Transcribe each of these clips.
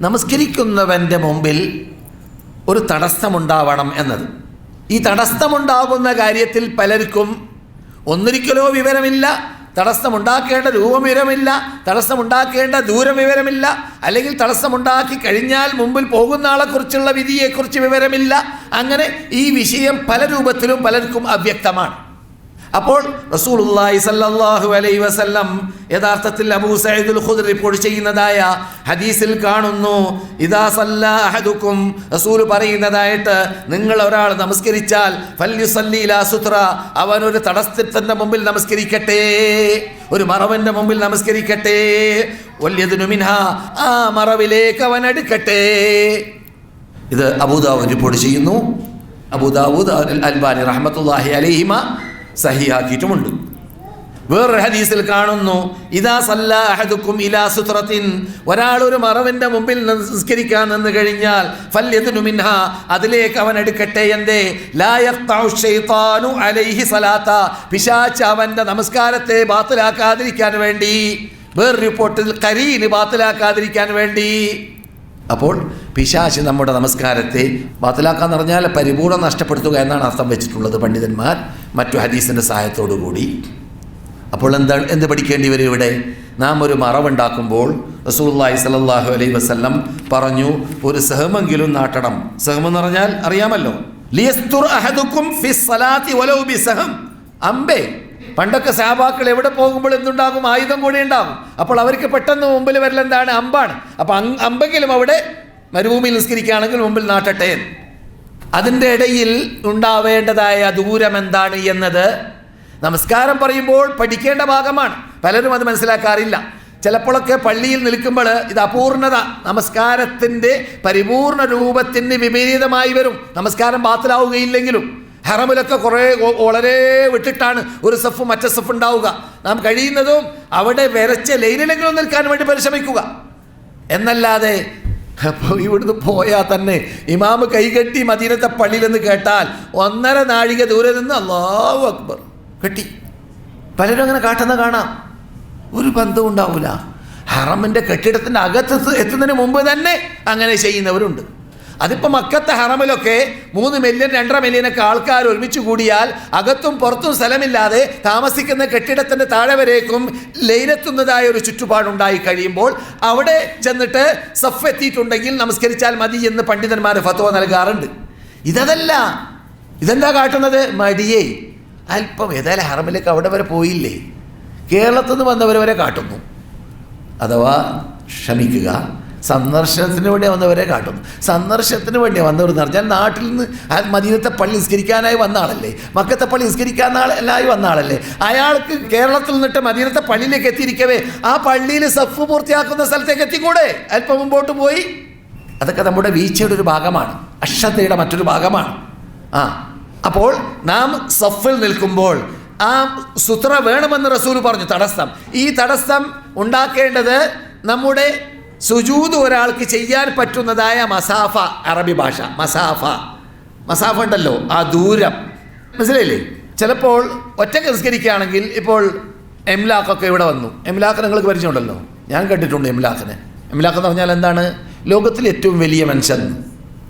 നമസ്കരിക്കുന്നവന്റെ മുമ്പിൽ ഒരു തടസ്സമുണ്ടാവണം എന്നത്. ഈ തടസ്സമുണ്ടാകുന്ന കാര്യത്തിൽ പലർക്കും ഒന്നിരിക്കലോ വിവരമില്ല തടസ്സമുണ്ടാക്കേണ്ട രൂപം വിവരമില്ല തടസ്സമുണ്ടാക്കേണ്ട ദൂരം വിവരമില്ല അല്ലെങ്കിൽ തടസ്സമുണ്ടാക്കി കഴിഞ്ഞാൽ മുമ്പിൽ പോകുന്ന ആളെക്കുറിച്ചുള്ള വിധിയെക്കുറിച്ച് വിവരമില്ല. അങ്ങനെ ഈ വിഷയം പല രൂപത്തിലും പലർക്കും അവ്യക്തമാണ്. അപ്പോൾ റസൂലുള്ളാഹി സല്ലല്ലാഹു അലൈഹി വസല്ലം യഥാർത്ഥത്തിൽ അബൂ സഈദുൽ ഖുദ്രി റിപ്പോർട്ട് ചെയ്യുന്നതായ ഹദീസിൽ കാണുന്നു ഇദാ അഹദുക്കും റസൂൽ പറയുന്നതായിട്ട് നിങ്ങൾ ഒരാൾ നമസ്കരിച്ചാൽ സുത്ര അവൻ ഒരു തടസ്സത്തിന്റെ മുമ്പിൽ നമസ്കരിക്കട്ടെ ഒരു മറവന്റെ മുമ്പിൽ നമസ്കരിക്കട്ടെ വല്യതിനു മിൻഹ ആ മറവിലേക്ക് അവൻ എടുക്കട്ടെ ഇത് അബൂദാവൂദ് റിപ്പോർട്ട് ചെയ്യുന്നു. അബൂദാവൂദ് അൽ അൽബാനി റഹ്മത്തുള്ളാഹി അലൈഹിമ സഹിയാക്കിയിട്ടുമുണ്ട്. വേറൊരു ഹദീസിൽ കാണുന്നു ഇതാ സല്ല അഹദുക്കും ഇലാ സുത്രത്തിൻ. ഒരാൾ ഒരു മറവിന്റെ മുമ്പിൽ നിസ്കരിക്കാൻ നിന്ന് കഴിഞ്ഞാൽ ഫല്യദിനു മിൻഹ. അതിലേക്ക് അവൻ എടുക്കട്ടെ എന്തേ? ലാ യഖ്തഉ ശൈത്താനു അലൈഹി സലാത്ത. പിശാച്ച് അവന്റെ നമസ്കാരത്തെ ബാത്തിലാക്കാതിരിക്കാൻ വേണ്ടി വേറൊരു റിപ്പോർട്ടിൽ കരീന് ബാത്തിലാക്കാതിരിക്കാൻ വേണ്ടി. അപ്പോൾ പിശാശ് നമ്മുടെ നമസ്കാരത്തെ ബാത്തിലാക്കാന്ന് പറഞ്ഞാൽ പരിപൂർണം നഷ്ടപ്പെടുത്തുക എന്നാണ് അർത്ഥം വെച്ചിട്ടുള്ളത് പണ്ഡിതന്മാർ. മറ്റു ഹദീസിന്റെ സഹായത്തോടു കൂടി അപ്പോൾ എന്താണ് എന്ത് പഠിക്കേണ്ടി വരും ഇവിടെ? നാം ഒരു മറവുണ്ടാക്കുമ്പോൾ റസൂല്ലായി സലല്ലാഹു അലൈ വസല്ലം പറഞ്ഞു ഒരു സഹമെങ്കിലും നാട്ടണം. സഹമെന്ന് പറഞ്ഞാൽ അറിയാമല്ലോ. അമ്പേ പണ്ടൊക്കെ സാബാക്കൾ എവിടെ പോകുമ്പോൾ എന്തുണ്ടാകും? ആയുധം കൂടി ഉണ്ടാകും. അപ്പോൾ അവർക്ക് പെട്ടെന്ന് മുമ്പിൽ വരൽ എന്താണ്? അമ്പാണ്. അപ്പോൾ അമ്പെങ്കിലും അവിടെ മരുഭൂമിയിൽ നിസ്കരിക്കുകയാണെങ്കിൽ മുമ്പിൽ നാട്ടട്ടെ. അതിന്റെ ഇടയിൽ ഉണ്ടാവേണ്ടതായ ദൂരം എന്താണ് എന്നത് നമസ്കാരം പറയുമ്പോൾ പഠിക്കേണ്ട ഭാഗമാണ്. പലരും അത് മനസ്സിലാക്കാറില്ല. ചിലപ്പോഴൊക്കെ പള്ളിയിൽ നിൽക്കുമ്പോൾ ഇത് അപൂർണത നമസ്കാരത്തിന്റെ പരിപൂർണ രൂപത്തിന് വിപരീതമായി വരും. നമസ്കാരം ബാത്തിലാവുകയില്ലെങ്കിലും ഹറമിലൊക്കെ കുറേ വളരെ വിട്ടിട്ടാണ് ഒരു സഫ് മറ്റേ സഫ് ഉണ്ടാവുക. നാം കഴിയുന്നതും അവിടെ വരച്ച ലൈനിലെങ്കിലും നിൽക്കാൻ വേണ്ടി പരിശ്രമിക്കുക. എന്നല്ലാതെ അപ്പോൾ ഇവിടുന്ന് പോയാൽ തന്നെ ഇമാമ് കൈകെട്ടി മദീനത്തെ പള്ളിയിലെന്ന് കേട്ടാൽ ഒന്നര നാഴിക ദൂരെ നിന്ന് അള്ളാഹു അക്ബർ. കെട്ടി. പലരും അങ്ങനെ കാട്ടുന്ന കാണാം. ഒരു ബന്ധവും ഉണ്ടാവില്ല ഹറമിന്റെ കെട്ടിടത്തിന്റെ അകത്ത് എത്തു- എത്തുന്നതിന് മുമ്പ് തന്നെ അങ്ങനെ ചെയ്യുന്നവരുണ്ട്. അതിപ്പോൾ മക്കത്തെ ഹറമിലൊക്കെ മൂന്ന് മില്യൺ രണ്ടര മില്യനൊക്കെ ആൾക്കാർ ഒരുമിച്ച് കൂടിയാൽ അകത്തും പുറത്തും സ്ഥലമില്ലാതെ താമസിക്കുന്ന കെട്ടിടത്തിന്റെ താഴെ വരേക്കും ലയിലെത്തുന്നതായ ഒരു ചുറ്റുപാടുണ്ടായി കഴിയുമ്പോൾ അവിടെ ചെന്നിട്ട് സഫ് എത്തിയിട്ടുണ്ടെങ്കിൽ നമസ്കരിച്ചാൽ മതി എന്ന് പണ്ഡിതന്മാർ ഫത്വ നൽകാറുണ്ട്. ഇതല്ല ഇതെന്താ കാട്ടുന്നത്? മടിയേ. അല്പം ഏതായാലും ഹറമിലേക്ക് അവിടെ വരെ പോയില്ലേ? കേരളത്തിൽ നിന്ന് വന്നവർ വരെ കാട്ടുന്നു. അഥവാ ക്ഷമിക്കുക. സന്ദർശനത്തിന് വേണ്ടി വന്നവരെ കാട്ടുന്നു സന്ദർശനത്തിന് വേണ്ടി വന്നവർ എന്ന് പറഞ്ഞാൽ നാട്ടിൽ നിന്ന് മദീനത്തെ പള്ളി നിസ്കരിക്കാനായി വന്ന ആളല്ലേ? മക്കത്തെ പള്ളി നിസ്കരിക്കാനായി വന്ന ആളല്ലേ? അയാൾക്ക് കേരളത്തിൽ നിന്നിട്ട് മദീനത്തെ പള്ളിയിലേക്ക് എത്തിയിരിക്കവേ ആ പള്ളിയിൽ സഫ് പൂർത്തിയാക്കുന്ന സ്ഥലത്തേക്ക് എത്തിക്കൂടെ? അല്പം മുമ്പോട്ട് പോയി. അതൊക്കെ നമ്മുടെ വീഴ്ചയുടെ ഒരു ഭാഗമാണ്. അക്ഷതയുടെ മറ്റൊരു ഭാഗമാണ്. ആ അപ്പോൾ നാം സഫിൽ നിൽക്കുമ്പോൾ ആ സുത്ര വേണമെന്ന് റസൂൽ പറഞ്ഞു തടസ്സം. ഈ തടസ്സം ഉണ്ടാക്കേണ്ടത് നമ്മുടെ സുജൂത് ഒരാൾക്ക് ചെയ്യാൻ പറ്റുന്നതായ മസാഫ അറബി ഭാഷ. മസാഫ. മസാഫ ഉണ്ടല്ലോ ആ ദൂരം. മനസ്സിലായില്ലേ? ചിലപ്പോൾ ഒറ്റ നിസ്കരിക്കുകയാണെങ്കിൽ ഇപ്പോൾ എംലാഖൊക്കെ ഇവിടെ വന്നു. എംലാഖ് നിങ്ങൾക്ക് പരിചയമുണ്ടല്ലോ? ഞാൻ കേട്ടിട്ടുണ്ട് എംലാഖിന്. എംലാഖ് എന്ന് പറഞ്ഞാൽ എന്താണ്? ലോകത്തിൽ ഏറ്റവും വലിയ മനുഷ്യൻ.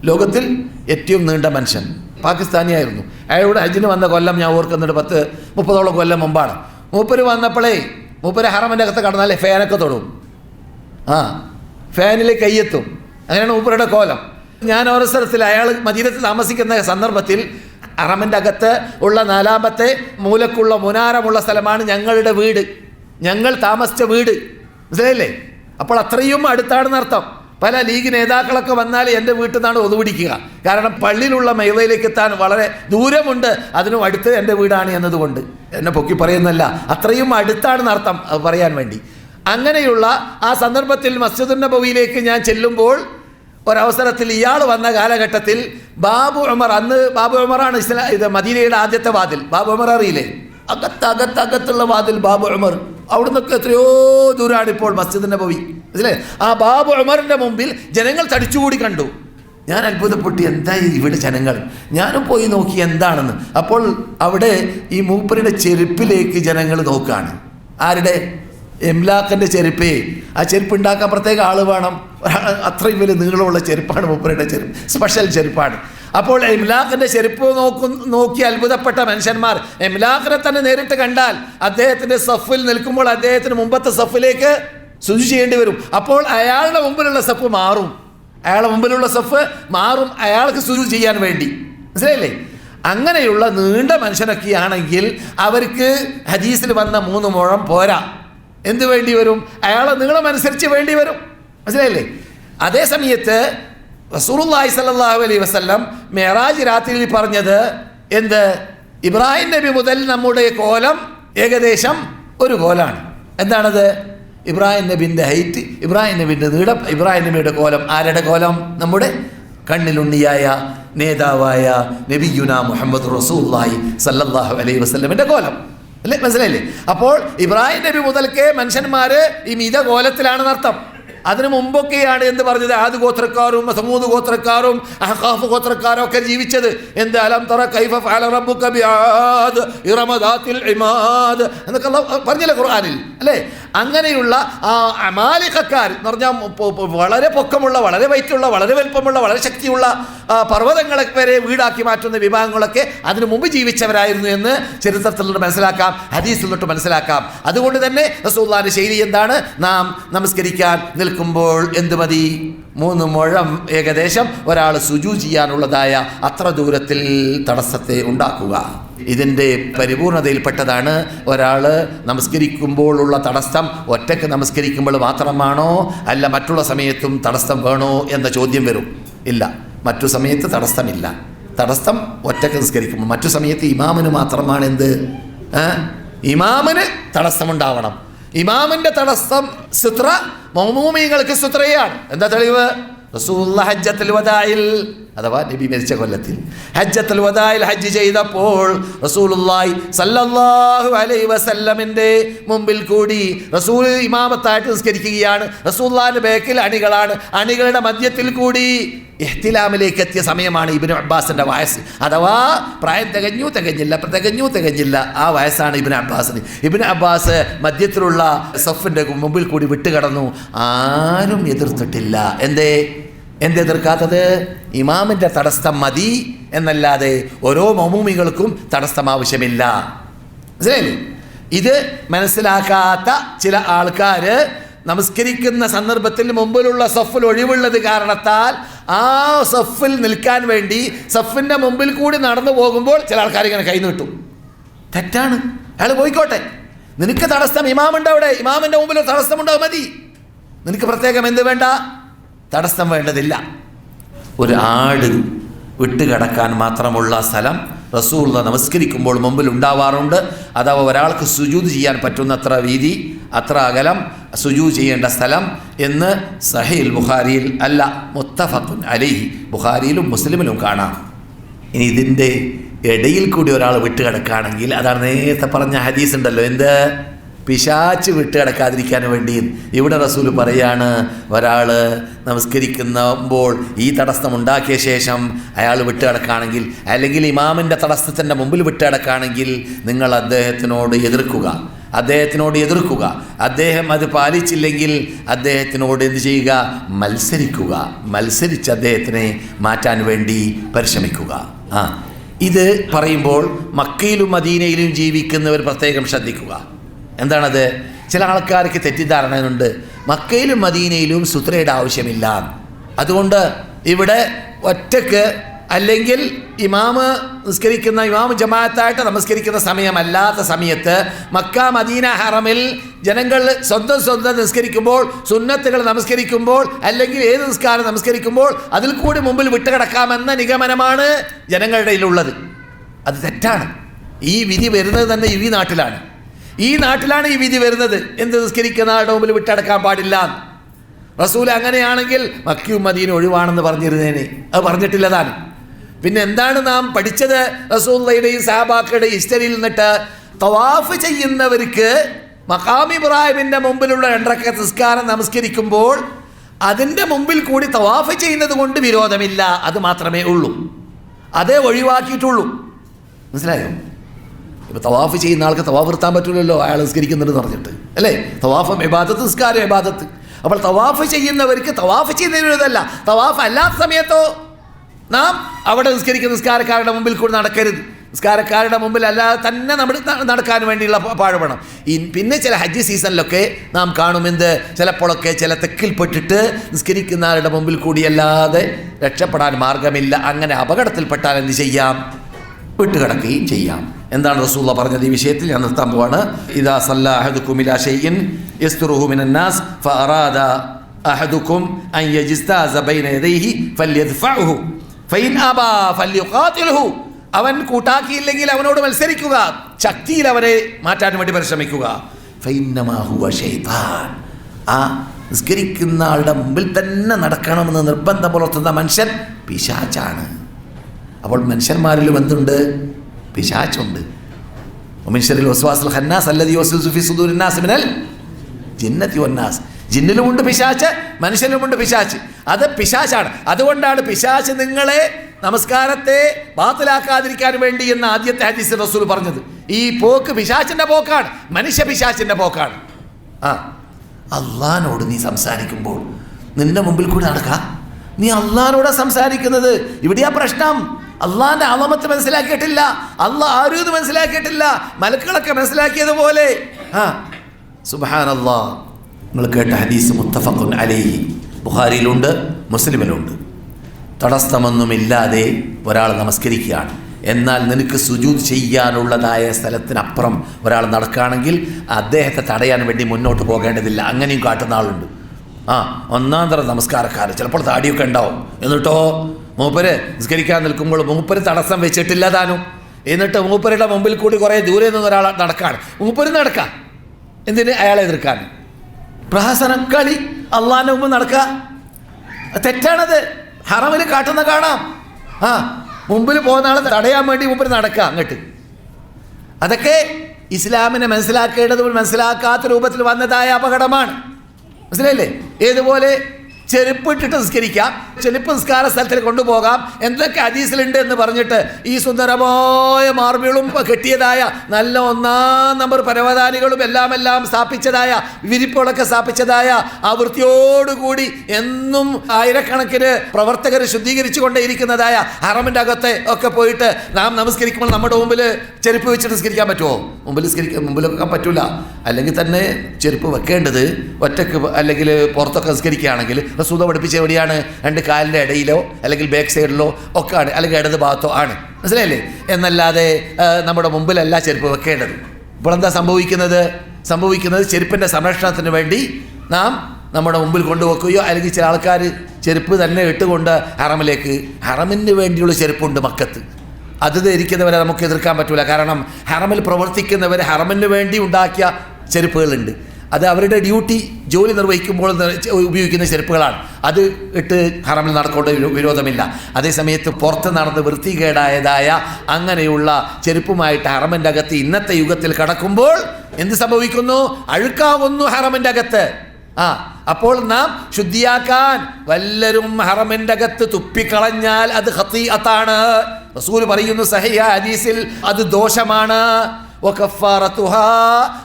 ലോകത്തിൽ ഏറ്റവും നീണ്ട മനുഷ്യൻ. പാകിസ്ഥാനിയായിരുന്നു അയാളുടെ ഹജ്ജിന് വന്ന കൊല്ലം ഞാൻ ഓർക്കുന്നുണ്ട് പത്ത് മുപ്പതോളം കൊല്ലം മുമ്പാണ്. മൂപ്പര് വന്നപ്പോഴേ മൂപ്പര് ഹറമിന്റെ അകത്ത് കടന്നാലേ ഫാനൊക്കെ തൊടും. ആ ഫാനിൽ കയ്യെത്തും. അങ്ങനെയാണ് മൂപ്പരുടെ കോലം. ഞാൻ അവസരത്തിൽ അയാൾ മദീനത്തിൽ താമസിക്കുന്ന സന്ദർഭത്തിൽ അറമിന്റെ അകത്ത് ഉള്ള നാലാമത്തെ മൂലക്കുള്ള മുനാരമുള്ള സ്ഥലമാണ് ഞങ്ങളുടെ വീട്. ഞങ്ങൾ താമസിച്ച വീട്. മനസ്സിലായില്ലേ? അപ്പോൾ അത്രയും അടുത്താണെന്നർത്ഥം പല ലീഗ് നേതാക്കളൊക്കെ വന്നാൽ എന്റെ വീട്ടിൽ നിന്നാണ് ഒതുപിടിക്കുക. കാരണം പള്ളിയിലുള്ള മേഖലയിലേക്ക് എത്താൻ വളരെ ദൂരമുണ്ട്. അതിനും അടുത്ത് എന്റെ വീടാണ് എന്നതുകൊണ്ട്. എന്നെ പൊക്കി പറയുന്നല്ല അത്രയും അടുത്താണെന്ന് അർത്ഥം. അത് പറയാൻ വേണ്ടി. അങ്ങനെയുള്ള ആ സന്ദർഭത്തിൽ മസ്ജിദുൻ നബവിയിലേക്ക് ഞാൻ ചെല്ലുമ്പോൾ ഒരവസരത്തിൽ ഇയാൾ വന്ന കാലഘട്ടത്തിൽ ബാബു ഉമർ അന്ന് ബാബു ഉമറാണ് ഇസ്ലാ ഇത് മദീനയുടെ ആദ്യത്തെ വാതിൽ. ബാബു ഉമർ അറിയില്ലേ? അകത്ത് അകത്ത് അകത്തുള്ള വാതിൽ ബാബു ഉമർ. അവിടെ നിന്നൊക്കെ എത്രയോ ദൂരമാണ് ഇപ്പോൾ മസ്ജിദ് നബവി. അല്ലേ ആ ബാബു ഉമറിന്റെ മുമ്പിൽ ജനങ്ങൾ തടിച്ചുകൂടി കണ്ടു. ഞാൻ അത്ഭുതപ്പെട്ടു എന്താ ഇവിടെ ജനങ്ങൾ? ഞാനും പോയി നോക്കി എന്താണെന്ന്. അപ്പോൾ അവിടെ ഈ മൂപ്പരുടെ ചെരുപ്പിലേക്ക് ജനങ്ങൾ നോക്കുകയാണ് ആരുടെ? എംലാക്കിന്റെ ചെരുപ്പേ. ആ ചെരുപ്പ് ഉണ്ടാക്കാൻ പ്രത്യേക ആൾ വേണം. അത്രയും വലിയ നീളമുള്ള ചെരുപ്പാണ് മൂപ്പരുടെ ചെരുപ്പ്. സ്പെഷ്യൽ ചെരുപ്പാണ്. അപ്പോൾ എംലാക്കിന്റെ ചെരുപ്പ് നോക്കും നോക്കി അത്ഭുതപ്പെട്ട മനുഷ്യന്മാർ. എംലാക്കിനെ തന്നെ നേരിട്ട് കണ്ടാൽ അദ്ദേഹത്തിന്റെ സഫിൽ നിൽക്കുമ്പോൾ അദ്ദേഹത്തിന് മുമ്പത്തെ സഫിലേക്ക് ശുചി ചെയ്യേണ്ടി വരും. അപ്പോൾ അയാളുടെ മുമ്പിലുള്ള സഫ് മാറും. അയാളുടെ മുമ്പിലുള്ള സഫ് മാറും അയാൾക്ക് ശുചി ചെയ്യാൻ വേണ്ടി. മനസ്സിലായില്ലേ? അങ്ങനെയുള്ള നീണ്ട മനുഷ്യനൊക്കെയാണെങ്കിൽ അവർക്ക് ഹദീസിൽ വന്ന മൂന്ന് മുഴം പോരാ. എന്ത് വേണ്ടി വരും? അയാളെ നീളമനുസരിച്ച് വേണ്ടി വരും. മനസ്സിലായില്ലേ? അതേ സമയത്ത് റസൂലുള്ളാഹി അലൈ അലൈഹി വസല്ലം മെഹറാജ് രാത്രിയിൽ പറഞ്ഞത് എന്ത്? ഇബ്രാഹിം നബി മുതൽ നമ്മുടെ കോലം ഏകദേശം ഒരു കോലാണ്. എന്താണത്? ഇബ്രാഹിം നബിന്റെ ഹൈറ്റ് ഇബ്രാഹിം നബിന്റെ നീളം ഇബ്രാഹിം നബിയുടെ കോലം ആരുടെ കോലം? നമ്മുടെ കണ്ണിലുണ്ണിയായ നേതാവായ നബിയുന മുഹമ്മദ് റസൂല്ലായി സല്ലാഹു അലൈ വസ്ലമിന്റെ കോലം. അല്ലേ? മനസ്സിലായില്ലേ? അപ്പോൾ ഇബ്രാഹിം നബി മുതൽക്കേ മനുഷ്യന്മാർ ഈ മിത കോലത്തിലാണെന്ന് അർത്ഥം. അതിനു മുമ്പൊക്കെയാണ് എന്ത് പറഞ്ഞത്? ആദ് ഗോത്രക്കാരും സമൂത് ഗോത്രക്കാരും അഹ്ഖാഫ് ഗോത്രക്കാരും ഒക്കെ ജീവിച്ചത്. എന്ത്? അലം തറ കൈഫ ഫഅല റബ്ബുക ഇറമദാത്തിൽ ഇമാദ് എന്നൊക്കെ പറഞ്ഞില്ലേ ഖുർആനിൽ? അല്ലേ? അങ്ങനെയുള്ള ആ അമാലിഖക്കാർ എന്ന് പറഞ്ഞാൽ വളരെ പൊക്കമുള്ള വളരെ വൈറ്റുള്ള വളരെ വലുപ്പമുള്ള വളരെ ശക്തിയുള്ള പർവതങ്ങളെ വരെ വീടാക്കി മാറ്റുന്ന വിഭാഗങ്ങളൊക്കെ അതിനു മുമ്പ് ജീവിച്ചവരായിരുന്നു എന്ന് ചരിത്രത്തിൽ നിന്ന് മനസ്സിലാക്കാം ഹദീസിൽ നിന്നിട്ട് മനസ്സിലാക്കാം. അതുകൊണ്ട് തന്നെ റസൂള്ളാന്റെ ശൈലി എന്താണ്? നാം നമസ്കരിക്കാൻ നിൽക്കുമ്പോൾ എന്ത് മതി? മൂന്ന് മുഴം ഏകദേശം ഒരാൾ സുജു ചെയ്യാനുള്ളതായ അത്ര ദൂരത്തിൽ തടസ്സത്തെ ഉണ്ടാക്കുക. ഇതിന്റെ പരിപൂർണതയിൽപ്പെട്ടതാണ് ഒരാൾ നമസ്കരിക്കുമ്പോഴുള്ള തടസ്സം ഒറ്റയ്ക്ക് നമസ്കരിക്കുമ്പോൾ മാത്രമാണോ? അല്ല മറ്റുള്ള സമയത്തും തടസ്സം വേണോ എന്ന ചോദ്യം വരും. ഇല്ല. മറ്റു സമയത്ത് തടസ്സമില്ല. തടസ്സം ഒറ്റയ്ക്ക് നിസ്കരിക്കുമ്പോൾ. മറ്റു സമയത്ത് ഇമാമിന് മാത്രമാണ് എന്ത്? ഇമാമിന് തടസ്സമുണ്ടാവണം. ഇമാമിന്റെ തടസ്സം സിത്ര മൗമൂമികൾക്ക് സിത്രയാണ്. എന്താ തെളിവ്? റസൂലുള്ള ഹജ്ജത്തുൽ വദായിൽ അഥവാ നബി മരിച്ച കൊല്ലത്തിൽ. ഹജ്ജത്തുൽ വദായിൽ ഹജ്ജ് ചെയ്തപ്പോൾ റസൂലുള്ളാഹി സല്ലല്ലാഹു അലൈഹി വസല്ലമിന്റെ മുമ്പിൽ കൂടി റസൂൽ ഇമാമത്തായിട്ട് നിസ്കരിക്കുകയാണ്. റസൂലുള്ളാഹിന്റെ ബേക്കിൽ അണികളാണ്. അണികളുടെ മധ്യത്തിൽ കൂടി ഇഹ്തിലാമിലേക്ക് എത്തിയ സമയമാണ് ഇബിന് അബ്ബാസിന്റെ വയസ്സ്. അഥവാ പ്രായം തികഞ്ഞു തികഞ്ഞില്ല തികഞ്ഞു തികഞ്ഞില്ല ആ വയസ്സാണ് ഇബിന് അബ്ബാസിന്. ഇബിന് അബ്ബാസ് മധ്യത്തിലുള്ള സഫിന്റെ മുമ്പിൽ കൂടി വിട്ടുകടന്നു. ആരും എതിർത്തിട്ടില്ല. എന്തേ? എന്തെതിർക്കാത്തത് ഇമാമിന്റെ തടസ്സം മതി എന്നല്ലാതെ ഓരോ മമൂമികൾക്കും തടസ്സം ആവശ്യമില്ല. മനസ്സിലായില്ലേ? ഇത് മനസ്സിലാക്കാത്ത ചില ആൾക്കാർ നമസ്കരിക്കുന്ന സന്ദർഭത്തിൽ മുമ്പിലുള്ള സഫിൽ ഒഴിവുള്ളത് കാരണത്താൽ ആ സഫിൽ നിൽക്കാൻ വേണ്ടി സഫിന്റെ മുമ്പിൽ കൂടി നടന്നു പോകുമ്പോൾ ചില ആൾക്കാർ ഇങ്ങനെ കൈ നീട്ടും. തെറ്റാണ്. അയാൾ പോയിക്കോട്ടെ. നിനക്ക് തടസ്സം ഇമാമുണ്ട് അവിടെ. ഇമാമിന്റെ മുമ്പിൽ തടസ്സമുണ്ടാവും തടസ്സമുണ്ടോ മതി. നിനക്ക് പ്രത്യേകം എന്ത് വേണ്ട? തടസ്സം വേണ്ടതില്ല. ഒരു ആട് വിട്ടുകിടക്കാൻ മാത്രമുള്ള സ്ഥലം റസൂള്ള നമസ്കരിക്കുമ്പോൾ മുമ്പിൽ ഉണ്ടാവാറുണ്ട്. അഥവാ ഒരാൾക്ക് സുജൂത് ചെയ്യാൻ പറ്റുന്നത്ര വീതി അത്ര അകലം സുജൂ ചെയ്യേണ്ട സ്ഥലം എന്ന് സഹീൽ ബുഖാരിയിൽ അല്ല മുത്തഫത്തുൻ അലിഹി ബുഖാരിയിലും മുസ്ലിമിലും കാണാം. ഇനി ഇതിന്റെ ഇടയിൽ കൂടി ഒരാൾ വിട്ടുകിടക്കുകയാണെങ്കിൽ അതാണ് നേരത്തെ പറഞ്ഞ ഹദീസ് ഉണ്ടല്ലോ. എന്ത്? പിശാച്ച് വിട്ടുകിടക്കാതിരിക്കാൻ വേണ്ടി ഇവിടെ റസൂൽ പറയാണ് ഒരാൾ നമസ്കരിക്കുമ്പോൾ ഈ തടസ്സം ഉണ്ടാക്കിയ ശേഷം അയാൾ വിട്ടുകിടക്കുകയാണെങ്കിൽ അല്ലെങ്കിൽ ഇമാമിന്റെ തടസ്സത്തിന്റെ മുമ്പിൽ വിട്ടുകിടക്കുകയാണെങ്കിൽ നിങ്ങൾ അദ്ദേഹത്തിനോട് എതിർക്കുക. അദ്ദേഹത്തിനോട് എതിർക്കുക. അദ്ദേഹം അത് പാലിച്ചില്ലെങ്കിൽ അദ്ദേഹത്തിനോട് എന്ത് ചെയ്യുക? മത്സരിക്കുക. മത്സരിച്ച് അദ്ദേഹത്തിനെ മാറ്റാൻ വേണ്ടി പരിശ്രമിക്കുക. ആ. ഇത് പറയുമ്പോൾ മക്കയിലും മദീനയിലും ജീവിക്കുന്നവർ പ്രത്യേകം ശ്രദ്ധിക്കുക. എന്താണത്? ചില ആൾക്കാർക്ക് തെറ്റിദ്ധാരണയുണ്ട്. മക്കയിലും മദീനയിലും സുത്രയുടെ ആവശ്യമില്ല. അതുകൊണ്ട് ഇവിടെ ഒറ്റയ്ക്ക് അല്ലെങ്കിൽ ഇമാമ് നിസ്കരിക്കുന്ന ഇമാമ് ജമാഅത്തായിട്ട് നമസ്കരിക്കുന്ന സമയമല്ലാത്ത സമയത്ത് മക്ക മദീന ഹറമിൽ ജനങ്ങൾ സ്വന്തം സ്വന്തം നിസ്കരിക്കുമ്പോൾ സുന്നത്തുകൾ നമസ്കരിക്കുമ്പോൾ അല്ലെങ്കിൽ ഏത് നിസ്കാരം നമസ്കരിക്കുമ്പോൾ അതിൽ കൂടി മുമ്പിൽ വിട്ടുകിടക്കാമെന്ന നിഗമനമാണ് ജനങ്ങളുടെ ഇടയിലുള്ളത് അത് തെറ്റാണ്. ഈ വിധി വരുന്നത് തന്നെ ഈ നാട്ടിലാണ്. ഈ നാട്ടിലാണ് ഈ വിധി വരുന്നത്. എന്ത് നിസ്കരിക്കുന്ന ആളുടെ മുമ്പിൽ വിട്ടടക്കാൻ പാടില്ല. റസൂൽ അങ്ങനെയാണെങ്കിൽ മക്കിയും മദീനും ഒഴിവാണെന്ന് പറഞ്ഞിരുന്നേനെ. അത് പറഞ്ഞിട്ടില്ലതാണ് പിന്നെ എന്താണ് നാം പഠിച്ചത്? റസൂല്ലയുടെയും സാബാക്കയുടെയും ഹിസ്റ്ററിയിൽ നിന്നിട്ട് തവാഫ് ചെയ്യുന്നവർക്ക് മക്കാം ഇബ്രാഹിമിന്റെ മുമ്പിലുള്ള രണ്ടരക്ക നിസ്കാരം നമസ്കരിക്കുമ്പോൾ അതിന്റെ മുമ്പിൽ കൂടി തവാഫ് ചെയ്യുന്നത് കൊണ്ട് വിരോധമില്ല. അത് മാത്രമേ ഉള്ളൂ. അതേ ഒഴിവാക്കിയിട്ടുള്ളൂ. മനസ്സിലായോ? ഇപ്പോൾ തവാഫ് ചെയ്യുന്ന ആൾക്ക് തവാഫ് നിർത്താൻ പറ്റില്ലല്ലോ അയാൾ നിസ്കരിക്കുന്നുണ്ടെന്ന് പറഞ്ഞിട്ട്. അല്ലേ? തവാഫം ഇബാദത്ത് നിസ്കാരം ഇബാദത്ത്. അപ്പോൾ തവാഫ് ചെയ്യുന്നവർക്ക് തവാഫ് ചെയ്യുന്നതിനുള്ളതല്ല തവാഫ് അല്ലാത്ത സമയത്തോ നാം അവിടെ നിസ്കരിക്കുന്ന നിസ്കാരക്കാരുടെ മുമ്പിൽ കൂടി നടക്കരുത്. നിസ്കാരക്കാരുടെ മുമ്പിൽ അല്ലാതെ തന്നെ നമ്മൾ നടക്കാൻ വേണ്ടിയുള്ള പാഴുപണം പിന്നെ ചില ഹജ്ജ് സീസണിലൊക്കെ നാം കാണുമെന്ത്? ചിലപ്പോഴൊക്കെ ചില തെക്കിൽപ്പെട്ടിട്ട് നിസ്കരിക്കുന്ന ആളുടെ മുമ്പിൽ കൂടിയല്ലാതെ രക്ഷപ്പെടാൻ മാർഗമില്ല. അങ്ങനെ അപകടത്തിൽപ്പെട്ടാൽ എന്ത് ചെയ്യാം? വിട്ടുകിടക്കുകയും ചെയ്യാം. എന്താണ് റസൂള്ള പറഞ്ഞത് ഈ വിഷയത്തിൽ? ഞാൻ നിർത്താൻ പോവാണ്. ഇതാ സല്ല അഹദുക്കും ഇലാ അഹദുക്കും അൻ ബൈന യദൈഹി അവൻ കൂട്ടാക്കിയില്ലെങ്കിൽ അവനോട് മത്സരിക്കുക. ശക്തിയിൽ അവരെ മാറ്റാൻ വേണ്ടി പരിശ്രമിക്കുക. ആ നിസ്കരിക്കുന്ന ആളുടെ മുമ്പിൽ തന്നെ നടക്കണമെന്ന് നിർബന്ധം പുലർത്തുന്ന മനുഷ്യൻ പിശാച്ചാണ് അപ്പോൾ മനുഷ്യന്മാരിലും എന്തുണ്ട്? പിശാച്ചുണ്ട്. മിനൽ ജിന്നത്തി ജിന്നിലുമുണ്ട് പിശാച്ച് മനുഷ്യനിലുമുണ്ട് പിശാച്ച്. അത് പിശാച്ചാണ്. അതുകൊണ്ടാണ് പിശാച്ച് നിങ്ങളെ നമസ്കാരത്തെ ബാത്തിലാക്കാതിരിക്കാൻ വേണ്ടി എന്ന് ആദ്യത്തെ ഹദീസ് റസൂൽ പറഞ്ഞത്. ഈ പോക്ക് പിശാച്ചിന്റെ പോക്കാണ് മനുഷ്യ പിശാച്ചിന്റെ പോക്കാണ്. ആ അള്ളഹാനോട് നീ സംസാരിക്കുമ്പോൾ നിന്റെ മുമ്പിൽ കൂടെ നടക്കാം. നീ അള്ളഹാനോടാ സംസാരിക്കുന്നത്. ഇവിടെയാ പ്രശ്നം. അള്ളാന്റെ അളമത്ത് മനസ്സിലാക്കിയിട്ടില്ല. അള്ളാഹ് ആരും ഇത് മനസ്സിലാക്കിയിട്ടില്ല. മലക്കുകളൊക്കെ മനസ്സിലാക്കിയതുപോലെ. ആ നിങ്ങൾ കേട്ട ഹദീസ് മുത്തഫഖുൻ അലൈഹി. ബുഹാരിയിലുണ്ട് മുസ്ലിമിലുണ്ട്. തടസ്സമൊന്നുമില്ലാതെ ഒരാൾ നമസ്കരിക്കുകയാണ്. എന്നാൽ നിനക്ക് സുജൂദ് ചെയ്യാനുള്ളതായ സ്ഥലത്തിനപ്പുറം ഒരാൾ നടക്കുകയാണെങ്കിൽ അദ്ദേഹത്തെ തടയാൻ വേണ്ടി മുന്നോട്ട് പോകേണ്ടതില്ല. അങ്ങനെയും കാട്ടുന്ന ആളുണ്ട്. ആ ഒന്നാം തരം നമസ്കാരക്കാർ ചിലപ്പോൾ താടിയൊക്കെ ഉണ്ടാവും. എന്നിട്ടോ? മൂപ്പര് നിസ്കരിക്കാൻ നിൽക്കുമ്പോൾ മൂപ്പര് തടസ്സം വെച്ചിട്ടില്ല താനും. എന്നിട്ട് മൂപ്പരുടെ മുമ്പിൽ കൂടി കുറേ ദൂരെ നിന്ന് ഒരാൾ നടക്കാണ്. മൂപ്പര് നടക്കാം. എന്തിന് അയാളെ എതിർക്കാൻ? പ്രഹസനം കളി അള്ളാഹിന്റെ മുമ്പ് നടക്കുക തെറ്റാണത്. ഹറമിൽ കാട്ടുന്ന കാണാം. ആ മുമ്പിൽ പോകുന്ന ആളെ തടയാൻ വേണ്ടി മുമ്പിൽ നടക്കുക അങ്ങോട്ട്. അതൊക്കെ ഇസ്ലാമിനെ മനസ്സിലാക്കേണ്ടതും മനസ്സിലാക്കാത്ത രൂപത്തിൽ വന്നതായ അപകടമാണ്. മനസ്സിലായില്ലേ? ഏതുപോലെ ചെരുപ്പ് ഇട്ടിട്ട് നിസ്കരിക്കാം ചെരുപ്പ് നിസ്കാര സ്ഥലത്തിൽ കൊണ്ടുപോകാം. എന്തൊക്കെ ഹദീസിലുണ്ട് എന്ന് പറഞ്ഞിട്ട് ഈ സുന്ദരമായ മാർബിളും കെട്ടിയതായ നല്ല ഒന്നാം നമ്പർ പരവതാനികളും എല്ലാം എല്ലാം സ്ഥാപിച്ചതായ വിരിപ്പുകളൊക്കെ സ്ഥാപിച്ചതായ ആ വൃത്തിയോടുകൂടി എന്നും ആയിരക്കണക്കിന് പ്രവർത്തകർ ശുദ്ധീകരിച്ചു കൊണ്ടേയിരിക്കുന്നതായ ഹറമിന്റെ അകത്തെ ഒക്കെ പോയിട്ട് നാം നമസ്കരിക്കുമ്പോൾ നമ്മുടെ മുമ്പിൽ ചെരുപ്പ് വെച്ച് നിസ്കരിക്കാൻ പറ്റുമോ? മുമ്പിൽ നിസ്കരിക്കാൻ മുമ്പിൽ വെക്കാൻ പറ്റൂല. അല്ലെങ്കിൽ തന്നെ ചെരുപ്പ് വെക്കേണ്ടത് ഒറ്റയ്ക്ക് അല്ലെങ്കിൽ പുറത്തൊക്കെ നിസ്കരിക്കുകയാണെങ്കിൽ റസൂദ പഠിപ്പിച്ച എവിടെയാണ്? രണ്ട് കാലിന്റെ ഇടയിലോ അല്ലെങ്കിൽ ബാക്ക് സൈഡിലോ ഒക്കെ ആണ് അല്ലെങ്കിൽ ഇടത് ഭാഗത്തോ ആണ്. മനസ്സിലായില്ലേ? എന്നല്ലാതെ നമ്മുടെ മുമ്പിലല്ല ചെരുപ്പ് വെക്കേണ്ടത്. ഇപ്പോൾ എന്താ സംഭവിക്കുന്നത്? സംഭവിക്കുന്നത് ചെരുപ്പിന്റെ സംരക്ഷണത്തിന് വേണ്ടി നാം നമ്മുടെ മുമ്പിൽ കൊണ്ടുവെക്കുകയോ അല്ലെങ്കിൽ ചില ആൾക്കാർ ചെരുപ്പ് തന്നെ ഇട്ടുകൊണ്ട് ഹറമിലേക്ക് ഹറമിന് വേണ്ടിയുള്ള ചെരുപ്പുണ്ട് മക്കത്ത്. അത് ധരിക്കുന്നവരെ നമുക്ക് എതിർക്കാൻ പറ്റില്ല കാരണം ഹറമിൽ പ്രവർത്തിക്കുന്നവർ ഹറമിന് വേണ്ടി ഉണ്ടാക്കിയ ചെരുപ്പുകളുണ്ട്. അത് അവരുടെ ഡ്യൂട്ടി ജോലി നിർവഹിക്കുമ്പോൾ ഉപയോഗിക്കുന്ന ചെരുപ്പുകളാണ്. അത് ഇട്ട് ഹറമിൽ നടക്കേണ്ട വിരോ- വിരോധമില്ല. അതേസമയത്ത് പുറത്ത് നടന്ന് വൃത്തികേടായതായ അങ്ങനെയുള്ള ചെരുപ്പുമായിട്ട് ഹറമിന്റെ അകത്ത് ഇന്നത്തെ യുഗത്തിൽ കടക്കുമ്പോൾ എന്ത് സംഭവിക്കുന്നു? അഴുക്കാവുന്നു ഹറമിന്റെ അകത്ത്. ആ അപ്പോൾ നാം ശുദ്ധിയാക്കാൻ വല്ലരും ഹറമിന്റെ അകത്ത് തുപ്പിക്കളഞ്ഞാൽ അത് ഹത്തി അത്താണ് റസൂൽ പറയുന്നു സഹിയ ഹദീസിൽ അത് ദോഷമാണ്.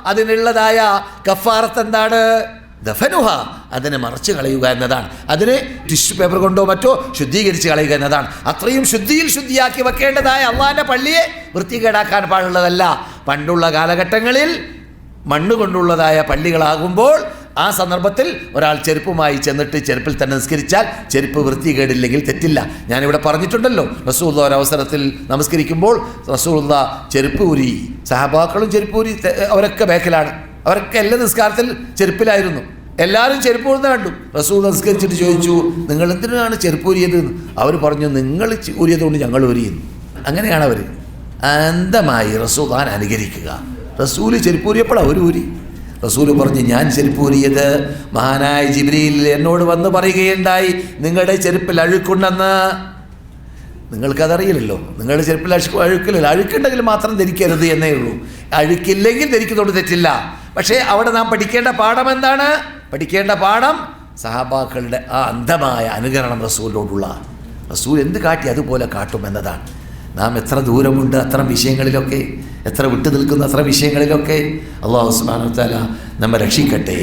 അതിനുള്ളതായ കഫാറത്ത് എന്താണ് ദഫനുഹ. അതിനെ മറച്ചു കളയുക എന്നതാണ്. അതിനെ ടിഷ്യൂ പേപ്പർ കൊണ്ടോ മറ്റോ ശുദ്ധീകരിച്ച് കളയുക എന്നതാണ്. അത്രയും ശുദ്ധിയിൽ ശുദ്ധിയാക്കി വെക്കേണ്ടതായ അള്ളാന്റെ പള്ളിയെ വൃത്തികേടാക്കാൻ പാടുള്ളതല്ല. പണ്ടുള്ള കാലഘട്ടങ്ങളിൽ മണ്ണ് കൊണ്ടുള്ളതായ പള്ളികളാകുമ്പോൾ ആ സന്ദർഭത്തിൽ ഒരാൾ ചെരുപ്പുമായി ചെന്നിട്ട് ചെരുപ്പിൽ തന്നെ നിസ്കരിച്ചാൽ ചെരുപ്പ് വൃത്തികേടില്ലെങ്കിൽ തെറ്റില്ല. ഞാനിവിടെ പറഞ്ഞിട്ടുണ്ടല്ലോ റസൂള്ള ഒരവസരത്തിൽ നമസ്കരിക്കുമ്പോൾ റസൂള്ള ചെരുപ്പ് ഊരി സഹബാക്കളും ചെരുപ്പ് ഊരി അവരൊക്കെ ബാക്കിലാണ്. അവരൊക്കെ എല്ലാ നിസ്കാരത്തിൽ ചെരുപ്പിലായിരുന്നു. എല്ലാവരും ചെരുപ്പ് ഊർന്ന കണ്ടു. റസൂൽ നിസ്കരിച്ചിട്ട് ചോദിച്ചു നിങ്ങൾ എന്തിനാണ് ചെരുപ്പ് എന്ന്. അവർ പറഞ്ഞു നിങ്ങൾ ഉരിയതുകൊണ്ട് ഞങ്ങൾ ഉരിയുന്നു അങ്ങനെയാണ് അവർ അന്തമായി റസൂൽ അനുകരിക്കുക. റസൂൽ ചെരുപ്പ് ചെരുപ്പൂരിയപ്പോൾ അവർ ഊരി. റസൂൽ പറഞ്ഞു ഞാൻ ചെരുപ്പൂരിയത് മഹാനായ ജിബ്രിയിൽ എന്നോട് വന്ന് പറയുകയുണ്ടായി. നിങ്ങളുടെ ചെരുപ്പിൽ അഴുക്കുണ്ടെന്ന്. നിങ്ങൾക്കതറിയില്ലല്ലോ. നിങ്ങളുടെ ചെരുപ്പിൽ അഴുക്ക് അഴുക്കില്ല അഴുക്കുണ്ടെങ്കിൽ മാത്രം ധരിക്കരുത് എന്നേ ഉള്ളൂ. അഴുക്കില്ലെങ്കിൽ ധരിക്കുന്നതുകൊണ്ട് തെറ്റില്ല. പക്ഷേ അവിടെ നാം പഠിക്കേണ്ട പാഠം എന്താണ്? പഠിക്കേണ്ട പാഠം സഹാബാക്കളുടെ ആ അന്ധമായ അനുകരണം റസൂലിനോടുള്ള. റസൂൽ എന്ത് കാട്ടി അതുപോലെ കാട്ടും എന്നതാണ് നാം എത്ര ദൂരമുണ്ട് അത്തരം വിഷയങ്ങളിലൊക്കെ. എത്ര വിട്ടു നിൽക്കുന്ന അത്ര വിഷയങ്ങളിലൊക്കെ അള്ളാഹു സുബാന നമ്മെ രക്ഷിക്കട്ടെ.